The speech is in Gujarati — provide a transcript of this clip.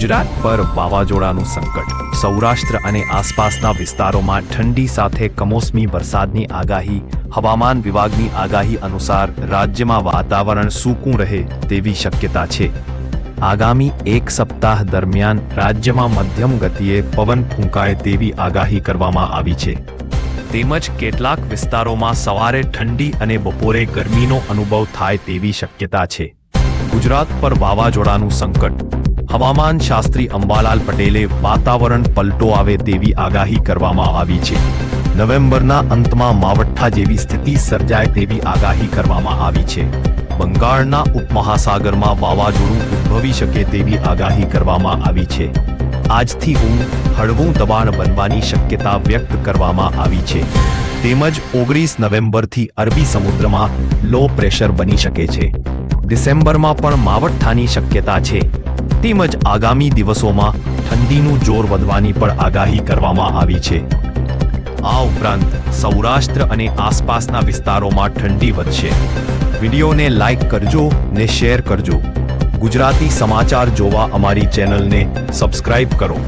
ગુજરાત પર વાવાઝોડાનું સંકટ. સૌરાષ્ટ્ર અને આસપાસના વિસ્તારોમાં ઠંડી સાથે કમોસમી વરસાદની આગાહી, હવામાન વિભાગની આગાહી અનુસાર રાજ્યમાં વાતાવરણ સૂકું રહે તેવી શક્યતા છે. આગામી એક સપ્તાહ દરમિયાન રાજ્યમાં મધ્યમ ગતિએ પવન ફૂંકાય તેવી આગાહી કરવામાં આવી છે. તેમજ કેટલાક વિસ્તારોમાં સવારે ઠંડી અને બપોરે ગરમીનો અનુભવ થાય તેવી શક્યતા છે. ગુજરાત પર વાવાઝોડાનું સંકટ. હવામાન શાસ્ત્રી અંબાલાલ પટેલે વાતાવરણ પલટો આવે તેવી આગાહી કરવામાં આવી છે. નવેમ્બરના અંતમાં માવઠા જેવી સ્થિતિ સર્જાય તેવી આગાહી કરવામાં આવી છે. બંગાળના ઉપમહાસાગરમાં વાવાઝોડું ઉદ્ભવી શકે તેવી આગાહી કરવામાં આવી છે. આજથી હું હળવું દબાણ બનવાની શક્યતા વ્યક્ત કરવામાં આવી છે. તેમજ ઓગણીસ નવેમ્બરથી અરબી સમુદ્રમાં લો પ્રેશર બની શકે છે. ડિસેમ્બરમાં પણ માવઠાની શક્યતા છે. તેમજ આગામી દિવસોમાં ઠંડીનું જોર વધવાની પણ આગાહી કરવામાં આવી છે. આ ઉપરાંત સૌરાષ્ટ્ર અને આસપાસના વિસ્તારોમાં ઠંડી વધશે. વિડીયોને લાઈક કરજો ને શેર કરજો. ગુજરાતી સમાચાર જોવા અમારી ચેનલને સબસ્ક્રાઇબ કરો.